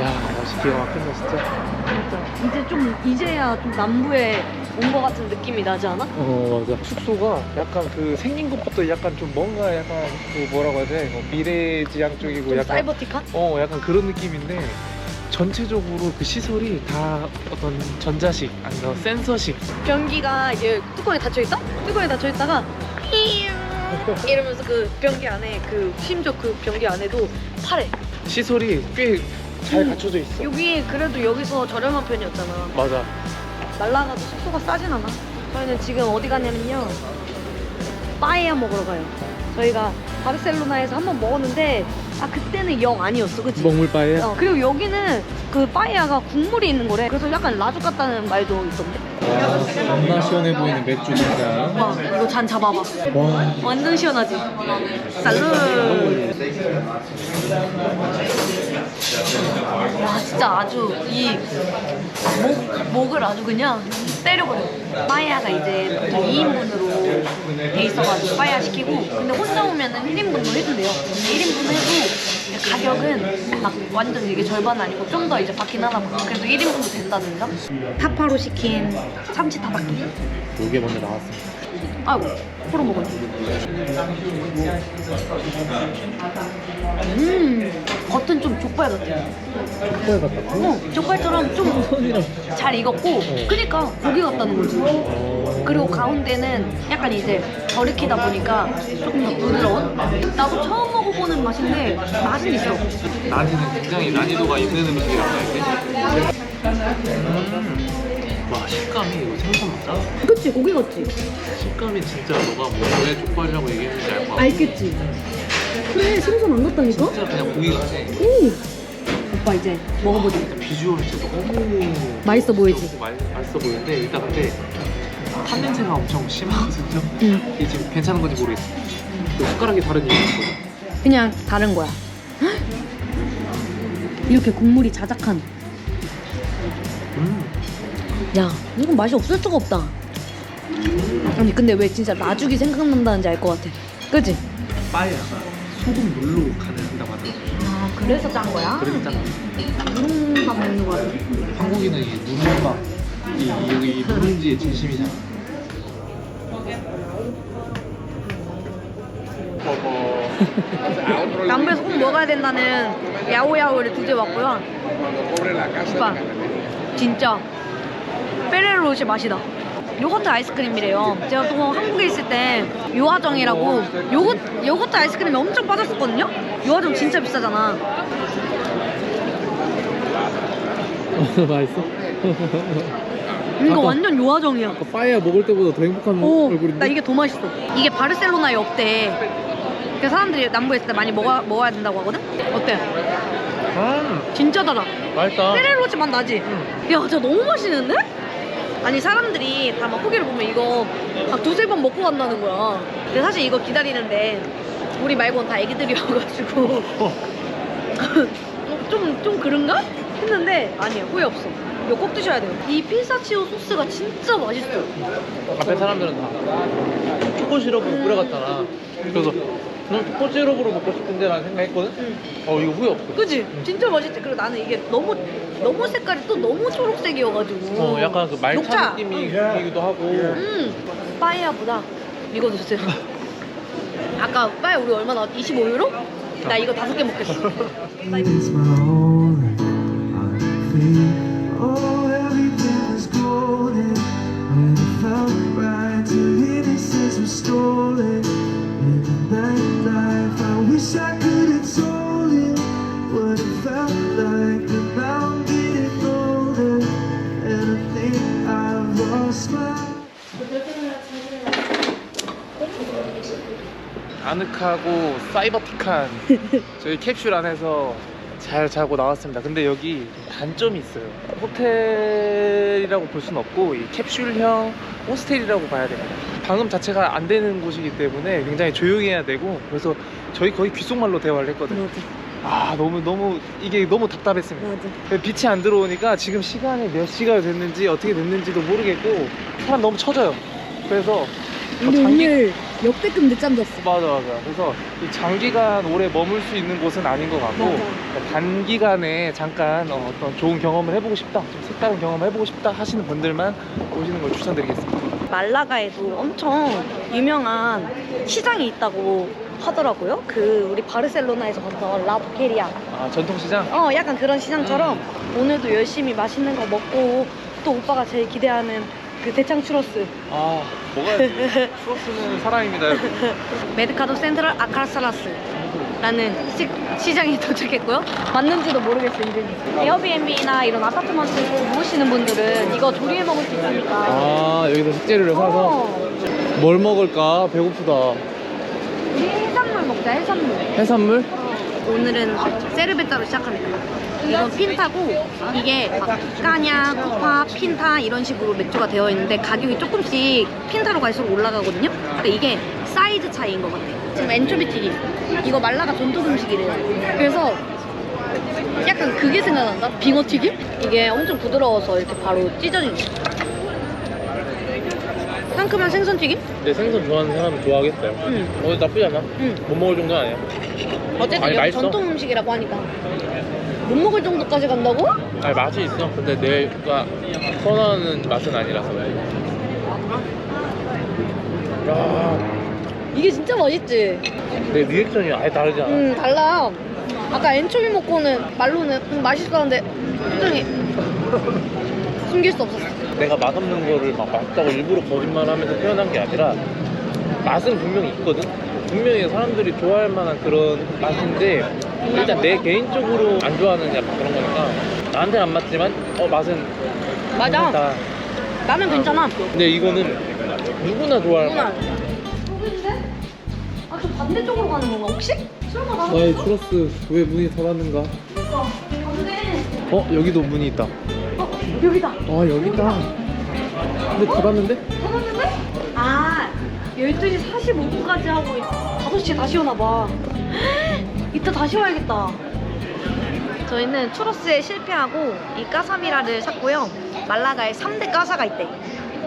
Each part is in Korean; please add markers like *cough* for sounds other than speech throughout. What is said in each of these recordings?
야 역시 기가 막힌다 진짜 이제 좀 이제야 좀 남부에 온 것 같은 느낌이 나지 않아? 어 맞아 숙소가 약간 그 생긴 것부터 약간 좀 뭔가 약간 그 뭐라고 해야 돼뭐 미래지향 쪽이고 좀 약간 사이버틱한? 어 약간 그런 느낌인데 전체적으로 그 시설이 다 어떤 전자식 아니면 센서식 변기가 이제 뚜껑이 닫혀 있다? 뚜껑이 닫혀 있다가 이러면서 그 변기 안에 그 심지어 그 변기 안에도 파래. 시설이 꽤 잘 음. 갖춰져 있어 여기 그래도 여기서 저렴한 편이었잖아. 맞아 말라가도 숙소가 싸진 않아. 저희는 지금 어디 가냐면요. 빠에야 먹으러 가요. 저희가 바르셀로나에서 한번 먹었는데 아 그때는 영 아니었어, 그치? 먹물 바에 어, 그리고 여기는 그 빠에야가 국물이 있는 거래. 그래서 약간 라죽 같다는 말도 있던데. 겁나 시원해 보이는 맥주 진짜 와 이거 잔 잡아봐. 와 완전 시원하지? 살루. 와 진짜 아주 이 목, 목을 아주 그냥 때려버려. 빠야가 이제 보통 2인분으로 돼 있어가지고 빠야 시키고 근데 혼자 오면은 1인분으로 해준대요. 1인분 해도 가격은 막 완전 이게 절반 아니고 좀 더 이제 받긴 하나 봐. 그래도 1인분도 된다는 점. 타파로 시킨 참치 타바키. 요게 먼저 나왔습니다 아이고 코로 먹어요. 음 겉은 좀 족발 같아. 족발 같다고? 어 족발처럼 좀 잘 익었고 그니까 고기 같다는 거지. 그리고 가운데는 약간 이제 덜 익히다 보니까 조금 더 부드러운? 나도 처음 먹어보는 맛인데 맛은 있어. 난이는 굉장히 난이도가 있는 음식이라고 돼? 음. 와 식감이 이거 생선 맞아? 그치 고기 같지? 식감이 진짜 너가 뭐왜 족발이라고 얘기했는지 알 것 같아 알겠지? 그래 생선 안 같다니까? 진짜 그냥 고기 같아 오 오빠 이제 먹어보자 비주얼이 진짜 너무 맛있어 보이지? 맛, 맛있어 보이는데 일단 근데 탄 냄새가 엄청 심하거든요 응 이게 지금 괜찮은 건지 모르겠어 그 숟가락이 다른 이유가 그냥 다른 거야. *gasps* 이렇게 국물이 자작한. 음. 야, 이건 맛이 없을 수가 없다. 아니 근데 왜 진짜 라죽이 생각난다는지 알 것 같아. 그지? 빠에야가 소금 물로 간을 한다고 하더라고 아 그래서 짠 거야? 그래서 짠 누룽밥 먹는 거야. 한국인은 이 누룽밥 이 여기 이 누룽지의 진심이잖아. *laughs* 남부에서 꼭 먹어야 된다는 야오야오를 드디어 왔고요. 오빠, 진짜 페레로시 맛이다. 요거트 아이스크림이래요. 제가 또 한국에 있을 때 요화정이라고 요거, 요거트 아이스크림에 엄청 빠졌었거든요? 요화정 진짜 비싸잖아. 맛있어? 이거 아까- 완전 요화정이야. 아까 빠에야 먹을 때보다 더 행복한 오, 얼굴인데? 나 이게 더 맛있어. 이게 바르셀로나에 없대. 그래서 사람들이 남부에 있을 때 많이 먹어, 먹어야 된다고 하거든? 어때? 음, 진짜 달아. 맛있다. 페레로치 맛 나지? 음. 야, 진짜 너무 맛있는데? 아니, 사람들이 다 막 후기를 보면 이거 막 두세 번 먹고 간다는 거야. 근데 사실 이거 기다리는데 우리 말고는 다 애기들이어가지고 *laughs* *laughs* 어, 좀, 좀 그런가? 했는데 아니에요. 후회 없어. 이거 꼭 드셔야 돼요. 이 피사치오 소스가 진짜 맛있어. 앞에 사람들은 다 초코 시럽으로 뿌려갔잖아. 그래서 난 초코 시럽으로 먹고 싶은데 라는 생각했거든? 응. 어, 이거 후회 없어. 그지? 진짜 맛있지? 그리고 나는 이게 너무 너무 색깔이 또 너무 초록색이어가지고 어, 약간 그 말차 녹차. 느낌이기도 하고. 음, 빠이야보다 이거 드세요. *laughs* 아까 빠이 우리 얼마 나왔지? 25유로? 나 이거 다섯 개 먹겠어. *laughs* My only 아늑하고 사이버틱한 *laughs* 저희 캡슐 안에서 잘 자고 나왔습니다. 근데 여기 단점이 있어요. 호텔이라고 볼 수는 없고 이 캡슐형 호스텔이라고 봐야 됩니다. 방음 자체가 안 되는 곳이기 때문에 굉장히 조용해야 되고 그래서 저희 거의 귓속말로 대화를 했거든요. 아 너무 너무 이게 너무 답답했습니다. 맞아. 빛이 안 들어오니까 지금 시간이 몇 시가 됐는지 어떻게 됐는지도 모르겠고 사람 너무 처져요. 그래서 뭐 근데 장기- 오늘 역대급 늦잠 잤어. 맞아 맞아. 그래서 이 장기간 오래 머물 수 있는 곳은 아닌 것 같고 맞아. 단기간에 잠깐 어, 떤 좋은 경험을 해보고 싶다, 좀 색다른 경험을 해보고 싶다 하시는 분들만 오시는 걸 추천드리겠습니다. 말라가에도 엄청 유명한 시장이 있다고 하더라고요. 그 우리 바르셀로나에서 봤던 라보케리아. 아 전통시장? 어, 약간 그런 시장처럼 오늘도 열심히 맛있는 거 먹고 또 오빠가 제일 기대하는 그 대창 추러스. 아 먹어야지. 추러스는 *laughs* 사랑입니다. 여러분. 메드카도 센트럴 아카라사라스. 라는 시, 시장에 *laughs* 도착했고요. 맞는지도 모르겠어요, 이름이. 에어비앤비나 이런 아파트먼트 모으시는 분들은 이거 조리해 먹을 수 있으니까. 아 여기서 식재료를 사서 어, 뭘 먹을까 배고프다. 우리 해산물 먹자, 해산물. 해산물? 오늘은 세르베타로 시작합니다. 이건 핀타고 이게 막 까냐, 코파, 핀타 이런 식으로 맥주가 되어 있는데 가격이 조금씩 핀타로 갈수록 올라가거든요. 근데 이게 사이즈 차이인 것 같아요. 지금 엔초비 튀김. 이거 말라가 전통 음식이래요. 그래서 약간 그게 생각난다? 빙어 튀김? 이게 엄청 부드러워서 이렇게 바로 찢어지죠. 상큼한 생선 튀김? 내 생선 좋아하는 사람은 좋아하겠어요. 응. 어 나쁘지 않아. 응. 못 먹을 정도는 아니야. 어쨌든 아니, 여기 맛있어. 전통 음식이라고 하니까 못 먹을 정도까지 간다고? 아니 맛이 있어. 근데 내가 선호하는 맛은 아니라서. 야, 이게 진짜 맛있지? 내 리액션이 아예 다르잖아. 음 달라 아까 엔초비 먹고는 말로는 음, 맛있었는데 표정이 숨길 수 없었어 내가 맛없는 거를 막 맛있다고 일부러 거짓말하면서 표현한 게 아니라 맛은 분명히 있거든. 분명히 사람들이 좋아할 만한 그런 맛인데 일단 내 개인적으로 안 좋아하는 약간 그런 거니까 나한테는 안 맞지만 어 맛은 맞아 괜찮다. 나는 괜찮아 근데 이거는 누구나 좋아할 누구나 맛. 아저 반대쪽으로 가는 건가 혹시? 설마 나 나의 추러스 왜 문이 닫았는가? 안돼 어 여기도 문이 있다. 어 여기다 아 여기다. 근데 닫았는데? 찾았는데? 아 12시 45분까지 하고 5시에 다시 오나 봐 이따 다시 와야겠다. 저희는 추로스에 실패하고 이 까사미라를 샀고요. 말라가에 3대 까사가 있대.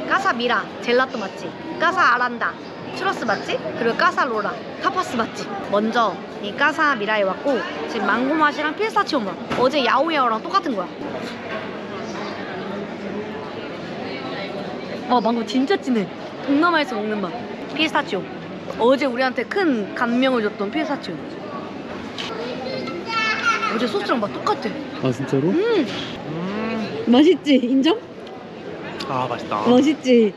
까사미라 젤라또 맛집 까사 아란다 추로스 맛집 그리고 까사 로라 타파스 맛집. 먼저 이 까사 미라에 왔고 지금 망고 맛이랑 필사치오 맛. 어제 야오야오랑 똑같은 거야. 와 망고 진짜 진해. 동남아에서 먹는 맛. 피스타치오 어제 우리한테 큰 감명을 줬던 피스타치오 어제 소스랑 맛 똑같아 아 진짜로? 음 음. 맛있지 인정? 아 맛있다. 맛있지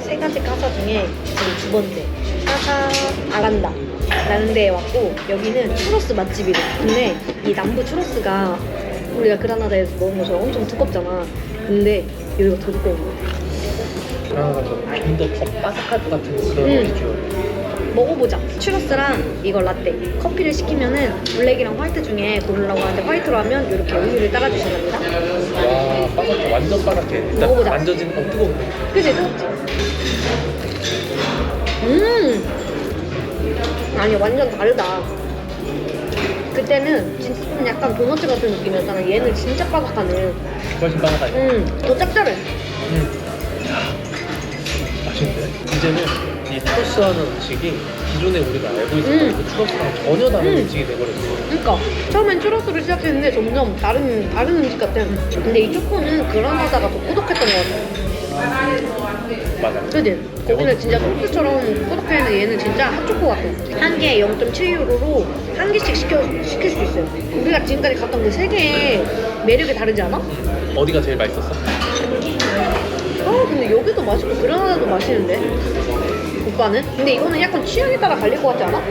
세 가지 까사 중에 지금 두 번째 까사 아란다 라는 데에 왔고 여기는 추로스 맛집이래 근데 이 남부 추로스가 우리가 그라나다에서 먹은 것처럼 엄청 두껍잖아 근데 여기가 더 두꺼운 거야 그나마 좀더 바삭할 것 같은 그런 음. 비주얼. 먹어보자. 추러스랑 이거 라떼. 커피를 시키면은 블랙이랑 화이트 중에 고르라고 하는데 화이트로 하면 이렇게 우유를 따라주신답니다. 와 바삭해 완전 바삭해. 일단 먹어보자. 만져진 어 뜨거워. 그치? 뜨겁지? 음! 아니, 완전 다르다. 그때는 진짜 좀 약간 도넛 같은 느낌이었잖아. 얘는 진짜 바삭하네. 훨씬 바삭하지. 음, 더 짭짤해. 음. 맛있는데? 이제는 이 추러스하는 음식이 기존에 우리가 알고 있었던 음. 그 추러스랑 전혀 다른 음. 음. 식이 돼버렸어. 그러니까 처음엔 추러스를 시작했는데 점점 다른 다른 음식 같아. 근데 이 초코는 그라나다가 더 꾸덕했던 것 같아. 맞아. 그지? 거기는 진짜 소스처럼 꾸덕했는데 얘는 진짜 핫초코 같아. 한 개에 0.7유로로 한 개씩 시켜, 시킬 수 있어요. 우리가 지금까지 갔던 그 세 개의 매력이 다르지 않아? 어디가 제일 맛있었어? 아 근데 여기도 맛있고 그라나다도 맛있는데? 오빠는? 근데 이거는 약간 취향에 따라 갈릴 것 같지 않아?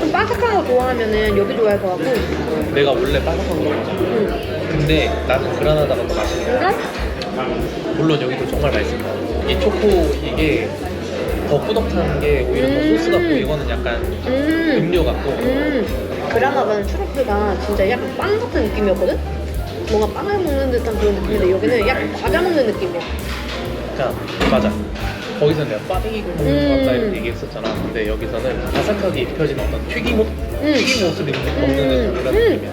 좀 바삭한 거 좋아하면은 여기 좋아할 것 같고 내가 원래 바삭한 거 좋아하잖아. 응. 근데 나는 그라나다가 더 맛있는 거야. 물론 여기도 정말 거야. 이 초코 이게 더 꾸덕한 게 오히려 더 음. 소스 같고 이거는 약간 음. 음료 같고 음, 그라나다는 추러스가 진짜 약간 빵 같은 느낌이었거든? 뭔가 빵을 먹는 듯한 그런 느낌인데 여기는 약간 과자 먹는 느낌이야. 그냥 맞아. 거기서는 내가 꽈배기 먹는 것 같다 음. 이렇게 얘기했었잖아. 근데 여기서는 바삭하게 입혀진 어떤 튀김옷? 음. 튀김 옷을 입는 음. 먹는 그런 음. 느낌이야.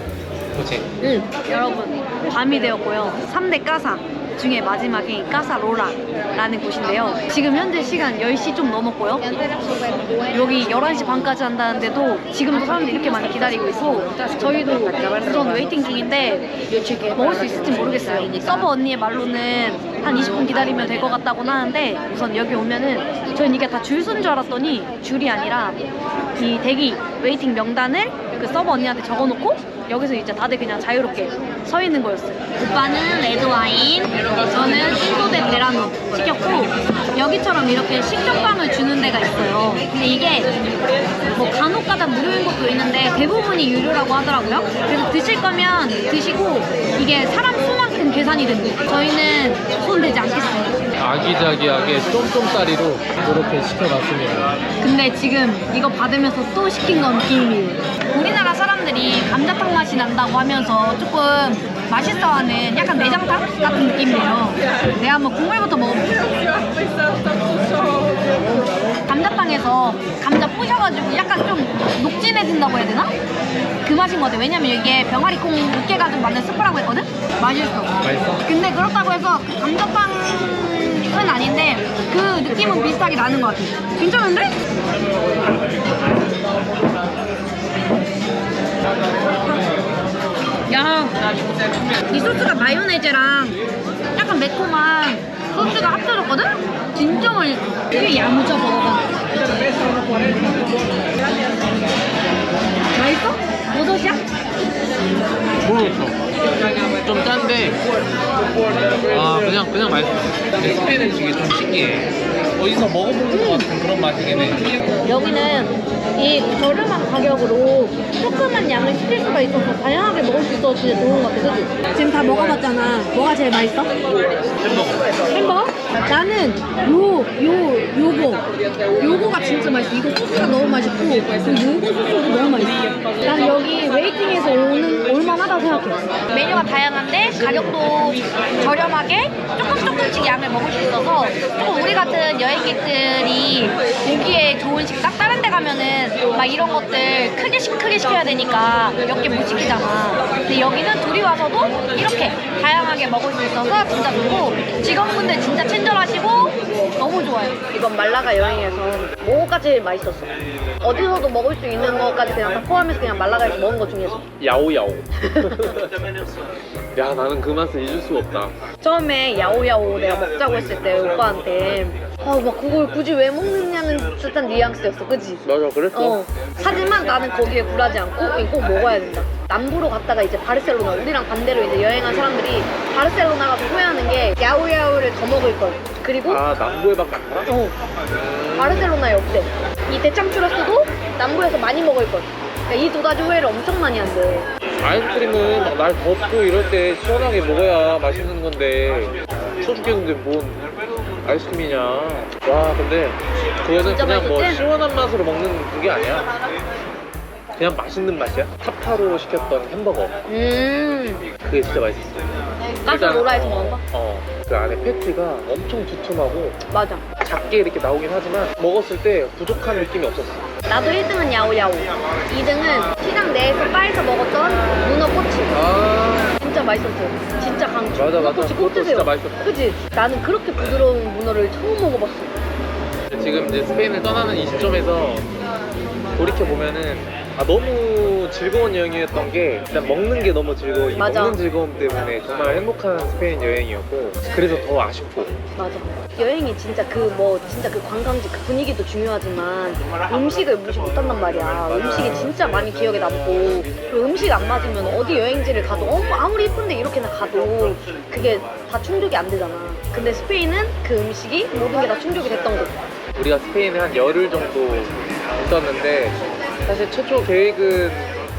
그렇지? 응. 여러분, 밤이 되었고요. 3대 까사. 중에 마지막이 까사로라라는 곳인데요. 지금 현재 시간 10시 좀 넘었고요. 여기 11시 반까지 한다는데도 지금도 사람들이 이렇게 많이 기다리고 있고 저희도 우선 웨이팅 중인데 먹을 수 있을지 모르겠어요. 서버 언니의 말로는 한 20분 기다리면 될 것 같다고 하는데 우선 여기 오면은 저는 이게 다줄 서는 줄 알았더니 줄이 아니라 이 대기 웨이팅 명단을 그 서버 언니한테 적어놓고 여기서 이제 다들 그냥 자유롭게 서 있는 거였어요. 오빠는 레드 와인, 저는 신도대 베라노 시켰고 여기처럼 이렇게 식료빵을 주는 데가 있어요. 근데 이게 뭐 간혹가다 무료인 것도 있는데 대부분이 유료라고 하더라고요. 그래서 드실 거면 드시고 이게 사람 수만큼 계산이 됩니다. 저희는 손 대지 않겠습니다. 아기자기하게 쫌쫌따리로 이렇게 시켜놨습니다. 근데 지금 이거 받으면서 또 시킨 건 비밀. 우리나라 사람 들이 감자탕 맛이 난다고 하면서 조금 맛있어하는 약간 내장탕 같은 느낌이에요. 내가 한번 국물부터 먹어볼게. 감자탕에서 감자 부셔가지고 약간 좀 녹진해진다고 해야 되나? 그 맛인 것 같아. 왜냐면 이게 병아리 콩 으깨가지고 만든 스프라고 했거든? 맛있어. 맛있어? 근데 그렇다고 해서 그 감자탕은 아닌데 그 느낌은 비슷하게 나는 것 같아. 괜찮은데? 야, 이 소스가 마요네즈랑 약간 매콤한 소스가 합쳐졌거든? 맛있어. 이게 야무져 버거가. 맛있어? 버섯이야? 모르겠어. 좀 짠데, 아, 그냥, 그냥 맛있어. 스페인 음식이 좀 신기해. 어디서 먹어본 것 같은 그런 맛이긴 해. 여기는 이 저렴한 가격으로 조그만 양을 시킬 수가 있어서 다양하게 먹을 수 있어서 진짜 좋은 것 같아, 그치? 지금 다 먹어봤잖아. 뭐가 제일 맛있어? 햄버거. 나는 요, 요, 요거. 요거가 진짜 맛있어. 이거 소스가 너무 맛있고, 그리고 요거 소스도 너무 맛있어. 난 여기 웨이팅에서 오는, 올만하다고 생각해. 메뉴가 다양한데, 가격도 저렴하게 조금 조금씩 양을 먹을 수 있어서, 조금 우리 같은 여행객들이 오기에 좋은 식당? 다른 데 가면은 막 이런 것들 크게, 시, 크게 시켜야 되니까 몇 개 못 시키잖아. 근데 여기는 둘이 와서도 이렇게 다양하게 먹을 수 있어서 진짜 좋고, 직원분들 진짜 친절하시고, 너무 좋아요. 이번 말라가 여행에서 제일 맛있었어? 어디서도 먹을 수 있는 것까지 그냥 다 포함해서 그냥 말라가에서 먹은 것 중에서. 야오야오. *laughs* 야, 나는 그 맛을 잊을 수가 없다. 처음에 야오야오 내가 먹자고 했을 때 오빠한테 아막 그걸 굳이 왜 먹느냐는 듯한 뉘앙스였어 그지? 맞아, 그랬어. 어 하지만 나는 거기에 굴하지 않고 이거 꼭 먹어야 된다 남부로 갔다가 이제 바르셀로나 우리랑 반대로 이제 여행한 사람들이 바르셀로나 가서 후회하는 게 야오야오를 더 먹을 걸 그리고 아, 남부에밖에 안 팔아? 어 바르셀로나에 없대. 이 대창 추러스도 남부에서 많이 먹을 걸 그러니까 이 두 가지 후회를 엄청 많이 한대. 아이스크림은 막날 덥고 이럴 때 시원하게 먹어야 맛있는 건데. 추워 죽겠는데 뭔 아이스크림이냐. 와 근데 그거는 진짜 그냥 뭐 맛있었지? 시원한 맛으로 먹는 그게 아니야. 그냥 맛있는 맛이야? 타파로 시켰던 햄버거. 음. 그게 진짜 맛있었어. 까사로라에서 일단, 먹은 거? 어, 그 안에 패티가 엄청 두툼하고 맞아. 작게 이렇게 나오긴 하지만 먹었을 때 부족한 느낌이 없었어. 나도 1등은 야오야오. 2등은 시장 내에서 바에서 먹었던 문어 꼬치. 아. 진짜 맛있었어요. 진짜 강추. 맞아, 문어 맞아. 꼬치 꼭 그것도 드세요 진짜 맛있었어. 그치? 나는 그렇게 부드러운 문어를 처음 먹어봤어. 지금 이제 스페인을 떠나는 이 시점에서 돌이켜 보면은 아 너무 즐거운 여행이었던 게 일단 먹는 게 너무 즐거워. 이 맞아. 먹는 즐거움 때문에 정말 행복한 스페인 여행이었고 그래서 더 아쉽고. 맞아. 여행이 진짜 그 뭐 진짜 그 관광지 그 분위기도 중요하지만 음식을 무시 못한단 말이야. 음식이 진짜 많이 기억에 남고 그리고 음식 안 맞으면 어디 여행지를 가도 어, 아무리 예쁜데 이렇게나 가도 그게 다 충족이 안 되잖아. 근데 스페인은 그 음식이 모든 게 다 충족이 됐던 곳. 우리가 스페인에 한 열흘 정도 있었는데 사실 최초 계획은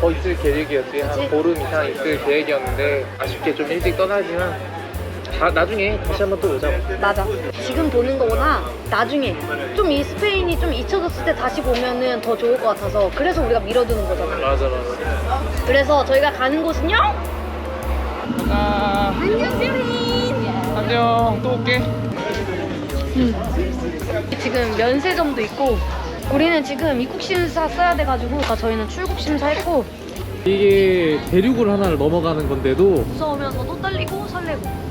더 있을 계획이었지 한? 보름 이상 있을 계획이었는데 아쉽게 좀 일찍 떠나지만 다 나중에 다시 한번 또 오자고 맞아. 지금 보는 거보다 나중에 좀 이 스페인이 좀 잊혀졌을 때 다시 보면은 더 좋을 것 같아서 그래서 우리가 밀어두는 거잖아. 맞아 맞아 그래서 저희가 가는 곳은요? 가 안녕 세린. 안녕 또 올게 지금 면세점도 있고 우리는 지금 입국 심사 써야 돼가지고 그러니까 저희는 출국 심사 했고 이게 대륙을 하나를 넘어가는 건데도 무서우면서도 떨리고 설레고